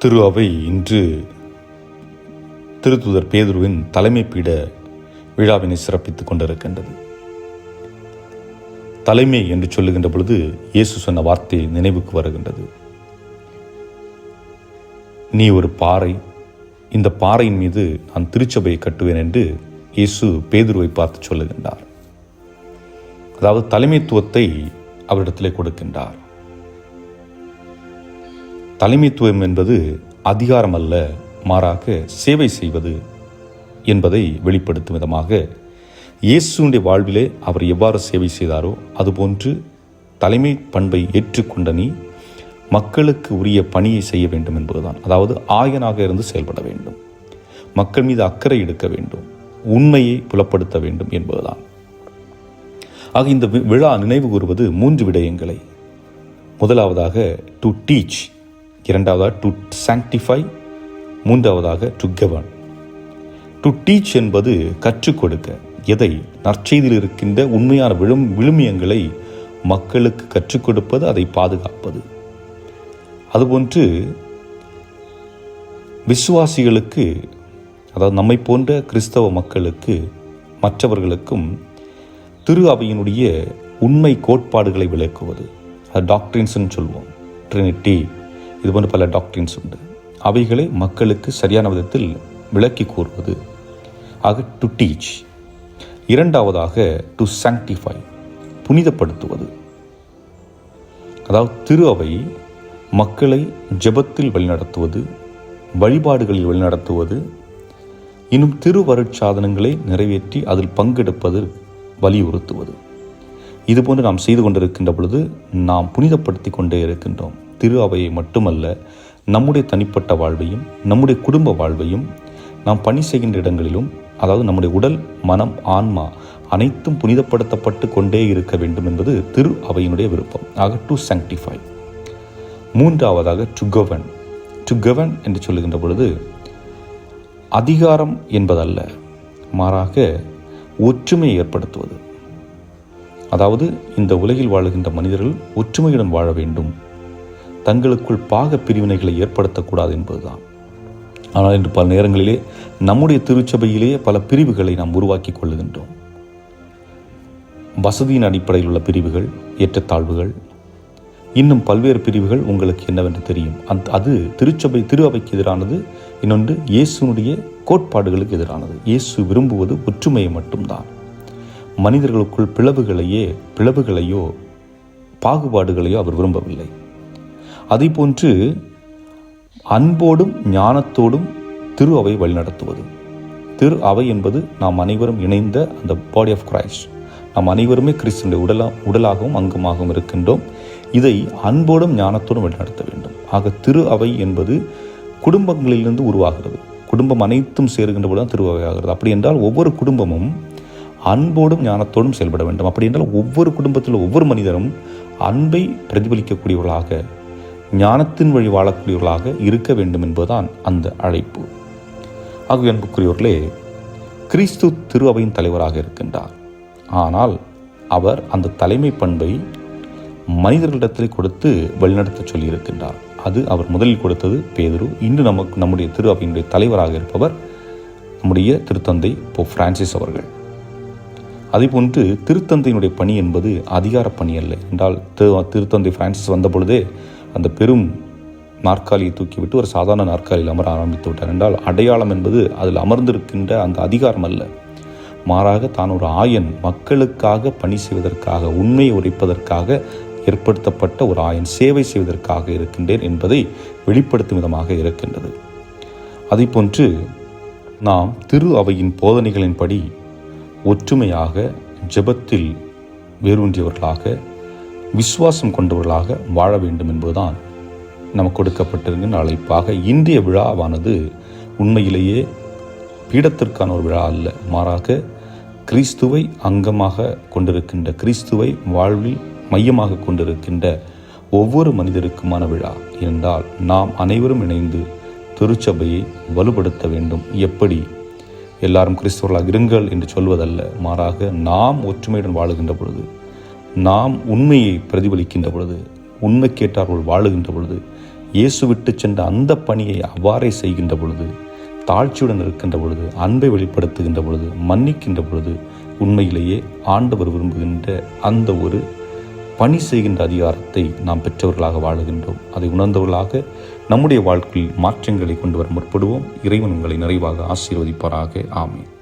திரு அவை இன்று திருத்துதர் பேதுருவின் தலைமை பீட விழாவினை சிறப்பித்துக் கொண்டிருக்கின்றது. தலைமை என்று சொல்லுகின்ற பொழுது இயேசு சொன்ன வார்த்தை நினைவுக்கு வருகின்றது. நீ ஒரு பாறை இந்த பாறையின் மீது நான் திருச்சபையை கட்டுவேன் என்று இயேசு பேதுருவை பார்த்து சொல்லுகின்றார். அதாவது தலைமைத்துவத்தை அவரிடத்திலே கொடுக்கின்றார். தலைமைத்துவம் என்பது அதிகாரம் அல்ல மாறாக சேவை செய்வது என்பதை வெளிப்படுத்தும் விதமாக இயேசுடைய வாழ்விலே அவர் எவ்வாறு சேவை செய்தாரோ அதுபோன்று தலைமை பண்பை ஏற்றுக்கொண்ட நீ மக்களுக்கு உரிய பணியை செய்ய வேண்டும் என்பதுதான். அதாவது ஆயனாக இருந்து செயல்பட வேண்டும். மக்கள் மீது அக்கறை எடுக்க வேண்டும். உண்மையை புலப்படுத்த வேண்டும் என்பதுதான். ஆக இந்த வி- விழா நினைவு கூறுவது மூன்று விடயங்களை. முதலாவதாக டு டீச் இரண்டாவதாக டு சாங்டிஃபை மூன்றாவதாக டு கவர்ன் டு டீச் என்பது கற்றுக் கொடுக்க எதை நற்செய்தியில் இருக்கின்ற உண்மையான விழும் விழுமியங்களை மக்களுக்கு கற்றுக் கொடுப்பது அதை பாதுகாப்பது. அதுபோன்று விசுவாசிகளுக்கு அதாவது நம்மை போன்ற கிறிஸ்தவ மக்களுக்கு மற்றவர்களுக்கும் திரு அவையினுடைய உண்மை கோட்பாடுகளை விளக்குவது. அது டாக்டரின்ஸ்ன்னு சொல்லுவோம் ட்ரினிட்டி இது போன்ற பல டாக்டரின்ஸ் உண்டு. அவைகளை மக்களுக்கு சரியான விதத்தில் விளக்கி கூறுவது ஆக டு டீச் இரண்டாவதாக டு சாங்டிஃபை புனிதப்படுத்துவது. அதாவது திரு அவை மக்களை ஜெபத்தில் வழிநடத்துவது வழிபாடுகளில் வழிநடத்துவது இன்னும் திருவருட்சாதனங்களை நிறைவேற்றி அதில் பங்கெடுப்பது வலியுறுத்துவது. இதுபோன்று நாம் செய்து கொண்டிருக்கின்ற பொழுது நாம் புனிதப்படுத்தி கொண்டே இருக்கின்றோம். திரு அவையை மட்டுமல்ல நம்முடைய தனிப்பட்ட வாழ்வையும் நம்முடைய குடும்ப வாழ்வையும் நாம் பணி செய்கின்ற இடங்களிலும் அதாவது நம்முடைய உடல் மனம் ஆன்மா அனைத்தும் புனிதப்படுத்தப்பட்டு கொண்டே இருக்க வேண்டும் என்பது திரு அவையினுடைய விருப்பம். ஆக டு சாங்டிஃபை மூன்றாவதாக டு govern. டு govern என்று சொல்லுகின்ற பொழுது அதிகாரம் என்பதல்ல மாறாக ஒற்றுமையை ஏற்படுத்துவது. அதாவது இந்த உலகில் வாழுகின்ற மனிதர்கள் ஒற்றுமையுடன் வாழ வேண்டும். தங்களுக்குள் பாக பிரிவினைகளை ஏற்படுத்தக்கூடாது என்பதுதான். ஆனால் இன்று பல நேரங்களிலே நம்முடைய திருச்சபையிலேயே பல பிரிவுகளை நாம் உருவாக்கி கொள்ளுகின்றோம். வசதியின் அடிப்படையில் உள்ள பிரிவுகள் ஏற்றத்தாழ்வுகள் இன்னும் பல்வேறு பிரிவுகள் உங்களுக்கு என்னவென்று தெரியும். அந் அது திருச்சபை திரு அவைக்கு எதிரானது இன்னொன்று இயேசுனுடைய கோட்பாடுகளுக்கு எதிரானது. இயேசு விரும்புவது ஒற்றுமையை மட்டும்தான். மனிதர்களுக்குள் பிளவுகளையே பிளவுகளையோ பாகுபாடுகளையோ அவர் விரும்பவில்லை. அதேபோன்று அன்போடும் ஞானத்தோடும் திரு அவை வழிநடத்துவது. திரு அவை என்பது நாம் அனைவரும் இணைந்த அந்த பாடி ஆஃப் கிரைஸ்ட் நாம் அனைவருமே கிறிஸ்தனுடைய உடலா உடலாகவும் அங்கமாகவும் இருக்கின்றோம். இதை அன்போடும் ஞானத்தோடும் வழிநடத்த வேண்டும். ஆக திரு அவை என்பது குடும்பங்களிலிருந்து உருவாகிறது. குடும்பம் அனைத்தும் சேருகின்ற போது தான் திரு அவை ஆகிறது. அப்படி என்றால் ஒவ்வொரு குடும்பமும் அன்போடும் ஞானத்தோடும் செயல்பட வேண்டும். அப்படி என்றால் ஒவ்வொரு குடும்பத்தில் ஒவ்வொரு மனிதரும் அன்பை பிரதிபலிக்கக்கூடியவர்களாக ஞானத்தின் வழி வாழக்கூடியவர்களாக இருக்க வேண்டும் என்பதுதான் அந்த அழைப்பு. ஆகவே அன்புக்குரியவர்களே கிறிஸ்து திரு அவையின் தலைவராக இருக்கின்றார். ஆனால் அவர் அந்த தலைமை பண்பை மனிதர்களிடத்தில் கொடுத்து வழிநடத்த சொல்லியிருக்கின்றார். அது அவர் முதலில் கொடுத்தது பேதுரு இன்று நமக்கு நம்முடைய திரு அவையினுடைய தலைவராக இருப்பவர் நம்முடைய திருத்தந்தை போ பிரான்சிஸ் அவர்கள். அதேபோன்று திருத்தந்தையினுடைய பணி என்பது அதிகார பணி அல்ல. என்றால் திரு திருத்தந்தை பிரான்சிஸ் வந்த பொழுதே அந்த பெரும் நாற்காலியை தூக்கிவிட்டு ஒரு சாதாரண நாற்காலியில் அமர ஆரம்பித்து விட்டார். என்றால் அடையாளம் என்பது அதில் அமர்ந்திருக்கின்ற அந்த அதிகாரம் அல்ல. மாறாக தான் ஒரு ஆயன் மக்களுக்காக பணி செய்வதற்காக உண்மையை உரைப்பதற்காக ஏற்படுத்தப்பட்ட ஒரு ஆயன் சேவை செய்வதற்காக இருக்கின்றேன் என்பதை வெளிப்படுத்தும் விதமாக இருக்கின்றது. அதேபோன்று நாம் திரு அவையின் போதனைகளின்படி ஒற்றுமையாக ஜெபத்தில் வேரூன்றியவர்களாக விசுவாசம் கொண்டவர்களாக வாழ வேண்டும் என்பதுதான் நமக்கு கொடுக்கப்பட்டிருக்கின்ற அழைப்பாக. இன்றைய விழாவானது உண்மையிலேயே பீடத்திற்கான ஒரு விழா அல்ல. மாறாக கிறிஸ்துவை அங்கமாக கொண்டிருக்கின்ற கிறிஸ்துவை வாழ்வில் மையமாக கொண்டிருக்கின்ற ஒவ்வொரு மனிதருக்குமான விழா. என்றால் நாம் அனைவரும் இணைந்து திருச்சபையை வலுப்படுத்த வேண்டும். எப்படி? எல்லாரும் கிறிஸ்தவர்களாக இருங்கள் என்று சொல்வதல்ல. மாறாக நாம் ஒற்றுமையுடன் வாழுகின்ற பொழுது நாம் உண்மையை பிரதிபலிக்கின்ற பொழுது உண்மை கேட்டார்கள் வாழுகின்ற பொழுது இயேசு விட்டு சென்ற அந்த பணியை அவ்வாறே செய்கின்ற பொழுது தாழ்ச்சியுடன் இருக்கின்ற பொழுது அன்பை வெளிப்படுத்துகின்ற பொழுது மன்னிக்கின்ற பொழுது உண்மையிலேயே ஆண்டவர் விரும்புகின்ற அந்த ஒரு பணி செய்கின்ற அதிகாரத்தை நாம் பெற்றவர்களாக வாழுகின்றோம். அதை உணர்ந்தவர்களாக நம்முடைய வாழ்க்கையில் மாற்றங்களை கொண்டு வர முற்படுவோம். இறைவன் உங்களை நிறைவாக ஆசீர்வதிப்பாராக. ஆமேன்.